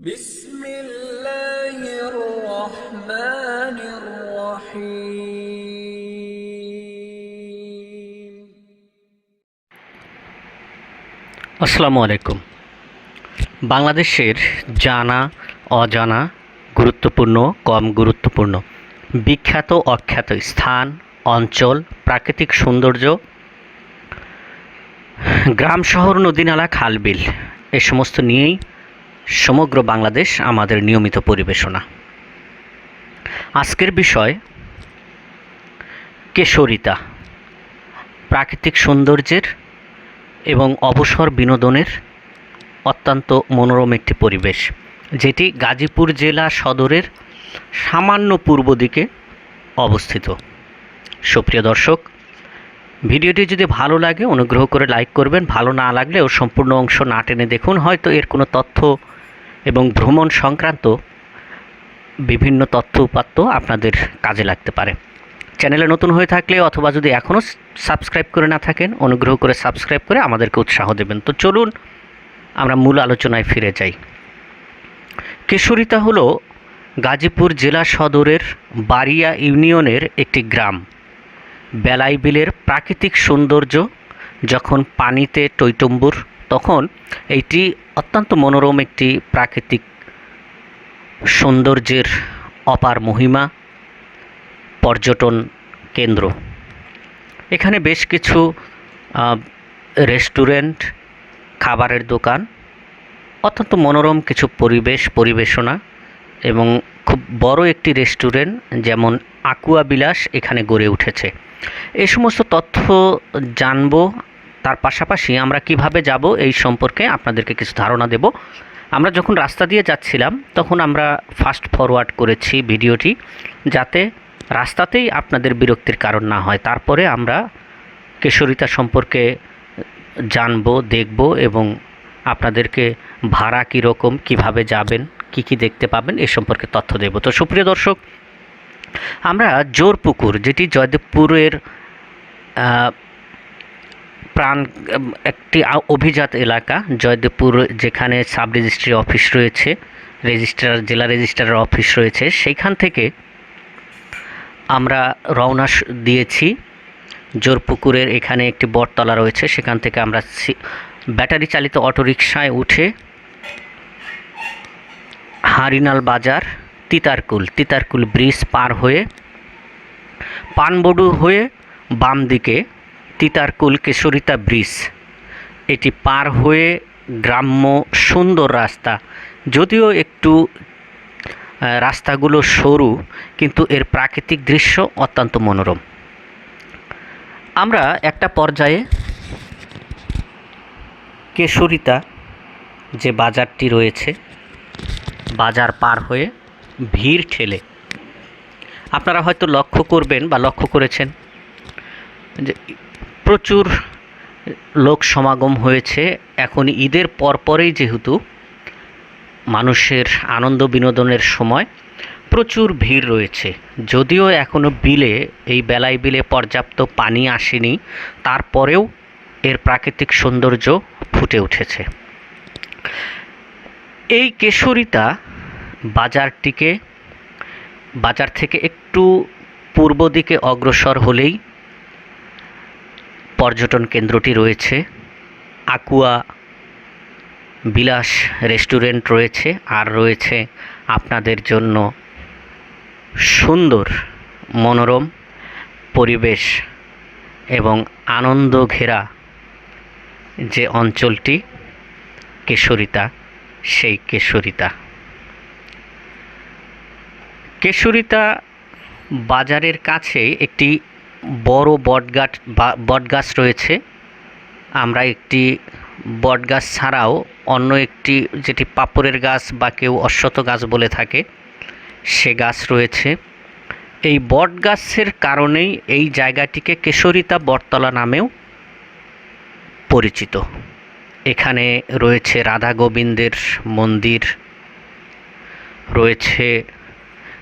بسم الله الرحمن الرحيم আসসালামু আলাইকুম বাংলাদেশের জানা অজানা গুরুত্বপূর্ণ কম গুরুত্বপূর্ণ বিখ্যাত অখ্যাত স্থান অঞ্চল প্রাকৃতিক সৌন্দর্য গ্রাম শহর নদীনালা খালবিল এ সমস্ত নিয়েই সমগ্র বাংলাদেশ আমাদের নিয়মিত পরিবেশনা। আজকের বিষয়, কেশরিতা। প্রাকৃতিক সৌন্দর্যের এবং অবসর বিনোদনের অত্যন্ত মনোরম একটি পরিবেশ, যেটি গাজীপুর জেলা সদরের সামান্য পূর্ব দিকে অবস্থিত। সুপ্রিয় দর্শক, ভিডিওটি যদি ভালো লাগে, অনুগ্রহ করে লাইক করবেন, ভালো না লাগলেও সম্পূর্ণ অংশ না টেনে দেখুন, হয়তো এর কোনো তথ্য এবং ভ্রমণ সংক্রান্ত বিভিন্ন তথ্য উপাত্ত আপনাদের কাজে লাগতে পারে। চ্যানেলে নতুন হয়ে থাকলে অথবা যদি এখনও সাবস্ক্রাইব করে না থাকেন, অনুগ্রহ করে সাবস্ক্রাইব করে আমাদেরকে উৎসাহ দেবেন। তো চলুন, আমরা মূল আলোচনায় ফিরে যাই। কেশরিতা হলো গাজীপুর জেলা সদরের বারিয়া ইউনিয়নের একটি গ্রাম। বেলাই বিলের প্রাকৃতিক সৌন্দর্য, যখন পানিতে টৈটম্বুর তখন এইটি অত্যন্ত মনোরম একটি প্রাকৃতিক সৌন্দর্যের অপার মহিমা, পর্যটন কেন্দ্র। এখানে বেশ কিছু রেস্টুরেন্ট, খাবারের দোকান, অত্যন্ত মনোরম কিছু পরিবেশ, পরিবেশনা এবং খুব বড় একটি রেস্টুরেন্ট যেমন আকুয়া বিলাস এখানে গড়ে উঠেছে। এই সমস্ত তথ্য জানব তার পাশাপাশি আমরা কীভাবে যাব এই সম্পর্কে আপনাদেরকে কিছু ধারণা দেব। আমরা যখন রাস্তা দিয়ে যাচ্ছিলাম, তখন আমরা ফাস্ট ফরওয়ার্ড করেছি ভিডিওটি যাতে রাস্তাতেই আপনাদের বিরক্তির কারণ না হয়। তারপরে আমরা কেশরিতা সম্পর্কে জানব, দেখব এবং আপনাদেরকে ভাড়া কীরকম, কীভাবে যাবেন, কি কি দেখতে পাবেন এ সম্পর্কে তথ্য দেব। তো সুপ্রিয় দর্শক, আমরা জোরপুকুর, যেটি জয়দেবপুরের প্রাণ একটি অভিজাত এলাকা, জয়দেবপুর, যেখানে সাব রেজিস্ট্রি অফিস রয়েছে, রেজিস্ট্রার, জেলা রেজিস্ট্রারের অফিস রয়েছে, সেইখান থেকে আমরা রওনা দিয়েছি। জোরপুকুরের এখানে একটি বটতলা রয়েছে, সেখান থেকে আমরা ব্যাটারি চালিত অটোরিকশায় উঠে হারিনাল বাজার, তিতারকুল তিতারকুল ব্রিজ পার হয়ে পানবডু হয়ে বাম দিকে তিতারকুল কেশরিতা ব্রিজ। এটি পার হয়ে গ্রাম্য সুন্দর রাস্তা। যদিও একটু রাস্তাগুলো সরু, কিন্তু এর প্রাকৃতিক দৃশ্য অত্যন্ত মনোরম। আমরা একটা পর্যায়ে কেশরিতা যে বাজারটি রয়েছে, বাজার পার হয়ে ভিড় ঠেলে। আপনারা হয়তো লক্ষ্য করবেন বা লক্ষ্য করেছেন যে প্রচুর লোক সমাগম হয়েছে। এখন ঈদের পরপরেই যেহেতু মানুষের আনন্দ বিনোদনের সময় প্রচুর ভিড় রয়েছে। যদিও এখনও বিলে, এই বেলায় বিলে পর্যাপ্ত পানি আসেনি, তারপরেও এর প্রাকৃতিক সৌন্দর্য ফুটে উঠেছে। এই কেশরিতা বাজারটিকে, বাজার থেকে একটু পূর্ব দিকে অগ্রসর হলেই পর্যটন কেন্দ্রটি রয়েছে। আকুয়া বিলাস রেস্টুরেন্ট রয়েছে আর রয়েছে আপনাদের জন্য সুন্দর মনোরম পরিবেশ এবং আনন্দ ঘেরা যে অঞ্চলটি, কেশরিতা, সেই কেশরিতা। কেশরিতা বাজারের কাছে একটি বড় বটগাছ বটগাছ রয়েছে। আমরা একটি বটগাছ ছাড়াও অন্য একটি যেটি পাপড়ের গাছ বা কেউ অশ্বত গাছ বলে থাকে, সে গাছ রয়েছে। এই বট গাছের কারণেই এই জায়গাটিকে কেশরিতা বটতলা নামেও পরিচিত। এখানে রয়েছে রাধা গোবিন্দের মন্দির, রয়েছে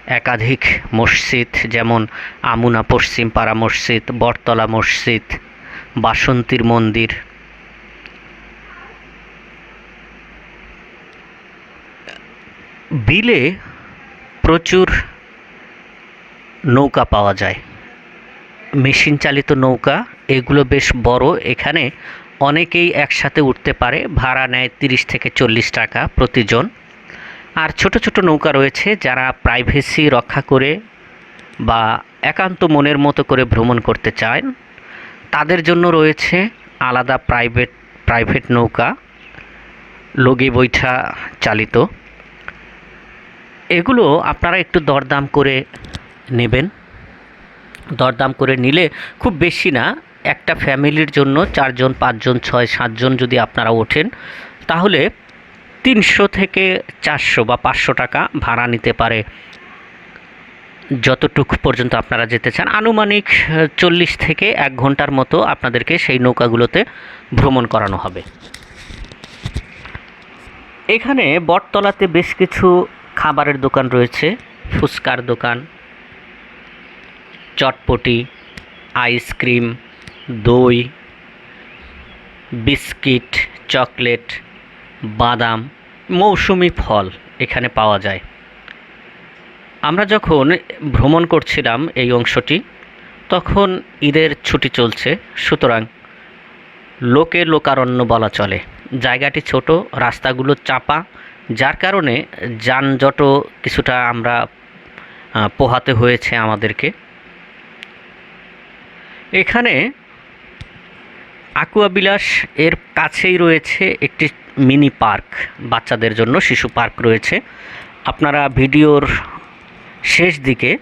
একাধিক মসজিদ, যেমন আমুনা পশ্চিম পাড়া মসজিদ, বটতলা মসজিদ, বাসন্তীর মন্দির। বিলে প্রচুর নৌকা পাওয়া যায়। মেশিন চালিত নৌকা, এগুলো বেশ বড়। এখানে অনেকেই একসাথে উঠতে পারে। ভাড়া নেয় তিরিশ থেকে চল্লিশ টাকা প্রতিজন। আর ছোট ছোট নৌকা রয়েছে যারা প্রাইভেসি রক্ষা করে বা একান্ত মনের মতো করে ভ্রমণ করতে চান তাদের জন্য রয়েছে আলাদা প্রাইভেট প্রাইভেট নৌকা, লগি বৈঠা চালিত। এগুলো আপনারা একটু দরদাম করে নেবেন। দরদাম করে নিলে খুব বেশি না, একটা ফ্যামিলির জন্য চারজন, পাঁচজন, ছয়, সাতজন যদি আপনারা ওঠেন, তাহলে তিনশো থেকে চারশো বা পাঁচশো টাকা ভাড়া নিতে পারে। যতটুকু পর্যন্ত আপনারা যেতে চান, আনুমানিক চল্লিশ থেকে এক ঘণ্টার মতো আপনাদেরকে সেই নৌকাগুলোতে ভ্রমণ করানো হবে। এখানে বটতলাতে বেশ কিছু খাবারের দোকান রয়েছে, ফুচকার দোকান, চটপটি, আইসক্রিম, দই, বিস্কিট, চকলেট বাদাম, মৌসুমি ফল এখানে পাওয়া যায়। আমরা যখন ভ্রমণ করছিলাম এই অংশটি, তখন ঈদের ছুটি চলছে, সুতরাং লোকে লোকারণ্য বলা চলে। জায়গাটি ছোট, রাস্তাগুলো চাপা, যার কারণে যানজটও কিছুটা আমরা পোহাতে হয়েছে আমাদেরকে। এখানে আকুয়া বিলাস এর কাছেই রয়েছে একটি মিনি পার্ক, বাচ্চাদের জন্য শিশু পার্ক রয়েছে। আপনারা ভিডিওর শেষ দিকে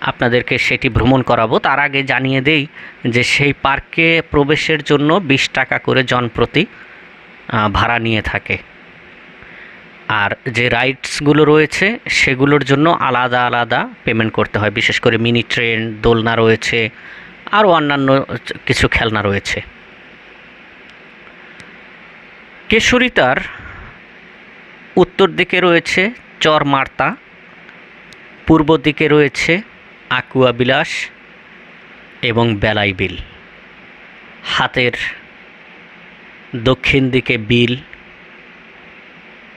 আপনাদেরকে সেটি ভ্রমণ করাবো। তার আগে জানিয়ে দেই যে সেই পার্কে প্রবেশের জন্য বিশ টাকা করে জনপ্রতি ভাড়া নিয়ে থাকে। আর যে রাইডসগুলো রয়েছে, সেগুলোর জন্য আলাদা আলাদা পেমেন্ট করতে হয়। বিশেষ করে মিনি ট্রেন, দোলনা রয়েছে, আরও অন্যান্য কিছু খেলনা রয়েছে। কেশরিতার উত্তর দিকে রয়েছে চর মার্তা, পূর্ব দিকে রয়েছে আকুয়া বিলাস এবং বেলাই বিল। হাতের দক্ষিণ দিকে বিল,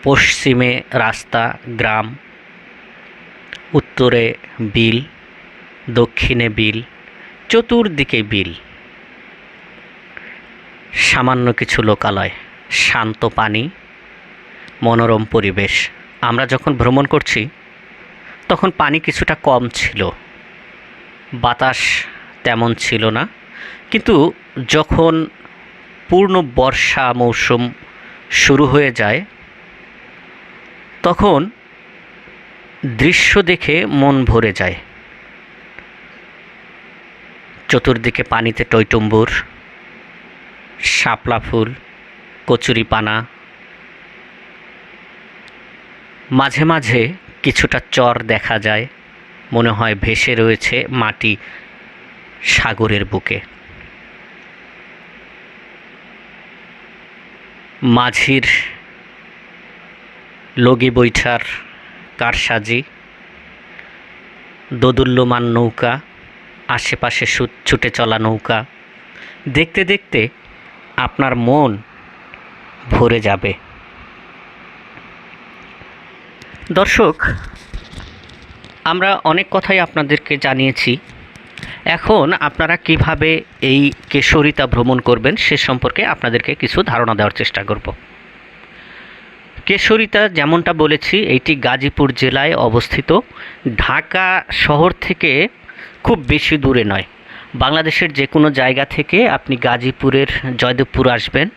পশ্চিমে রাস্তা, গ্রাম, উত্তরে বিল, দক্ষিণে বিল, চতুর্দিকে বিল। সামান্য কিছু লোকালয়। শান্ত পানি, মনোরম পরিবেশ। আমরা যখন ভ্রমণ করছি, তখন পানি কিছুটা কম ছিল। বাতাস তেমন ছিল না, কিন্তু যখন পূর্ণ বর্ষা মৌসুম শুরু হয়ে যায়, তখন দৃশ্য দেখে মন ভরে যায়। চতুর্দিকে পানিতে টইটুম্বুর শাপলা ফুল কচুরিপানা। মাঝে মাঝে কিছুটা চর দেখা যায়, মনে হয় ভেসে রয়েছে মাটি সাগরের বুকে। মাঝির লগি বৈঠার কারসাজি, দোদুল্যমান নৌকা, আশেপাশে ছুটে চলা নৌকা। দেখতে দেখতে আপনার মন ভরে যাবে। দর্শক, আমরা অনেক কথাই আপনাদেরকে জানিয়েছি। এখন আপনারা কীভাবে এই কেশরিতা ভ্রমণ করবেন সে সম্পর্কে আপনাদেরকে কিছু ধারণা দেওয়ার চেষ্টা করব। কেশরিতা, যেমনটা বলেছি এইটি গাজীপুর জেলায় অবস্থিত। ঢাকা শহর থেকে খুব বেশি দূরে নয়। বাংলাদেশের যে কোনো জায়গা থেকে আপনি গাজীপুরের জয়দেবপুর আসবেন।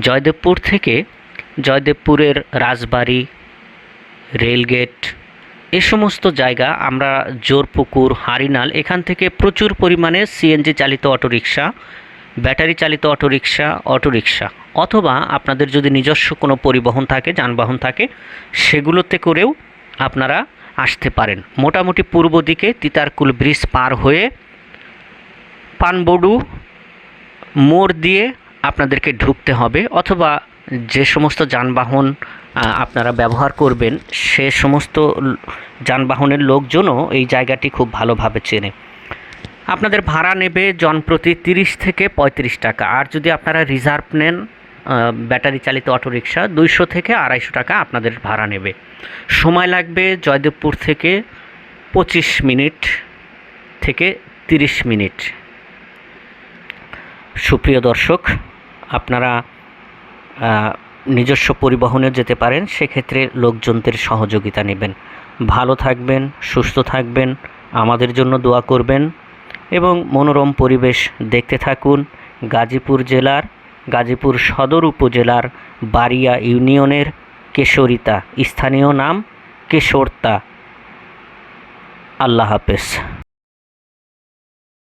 জয়দেবপুর থেকে জয়দেবপুরের রাজবাড়ি, রেলগেট, এ সমস্ত জায়গা আমরা জোরপুকুর, হারিনাল, এখান থেকে প্রচুর পরিমাণে সিএনজি চালিত অটোরিকশা, ব্যাটারি চালিত অটোরিকশা অটোরিকশা। অথবা আপনাদের যদি নিজস্ব কোনো পরিবহন থাকে, যানবাহন থাকে, সেগুলোতে করেও আপনারা আসতে পারেন। মোটামুটি পূর্ব দিকে তিতারকুল ব্রিজ পার হয়ে পানবডু মোড় দিয়ে আপনাদেরকে ঢুকতে হবে অথবা যে সমস্ত যানবাহন আপনারা ব্যবহার করবেন, সে সমস্ত যানবাহনের লোকজনও এই জায়গাটি খুব ভালোভাবে চেনে। আপনাদের ভাড়া নেবে জনপ্রতি তিরিশ থেকে পঁয়ত্রিশ টাকা। আর যদি আপনারা রিজার্ভ নেন ব্যাটারি চালিত অটোরিকশা, দুইশো থেকে আড়াইশো টাকা আপনাদের ভাড়া নেবে। সময় লাগবে জয়দেবপুর থেকে পঁচিশ মিনিট থেকে তিরিশ মিনিট। সুপ্রিয় দর্শক, আপনারা নিজস্ব পরিবহনে যেতে পারেন, সেক্ষেত্রে লোকজনদের সহযোগিতা নেবেন। ভালো থাকবেন, সুস্থ থাকবেন, আমাদের জন্য দোয়া করবেন এবং মনোরম পরিবেশ দেখতে থাকুন গাজীপুর জেলার, গাজীপুর সদর উপজেলার বারিয়া ইউনিয়নের কেশরিতা। স্থানীয় নাম কেশরতা। আল্লাহ হাফেজ।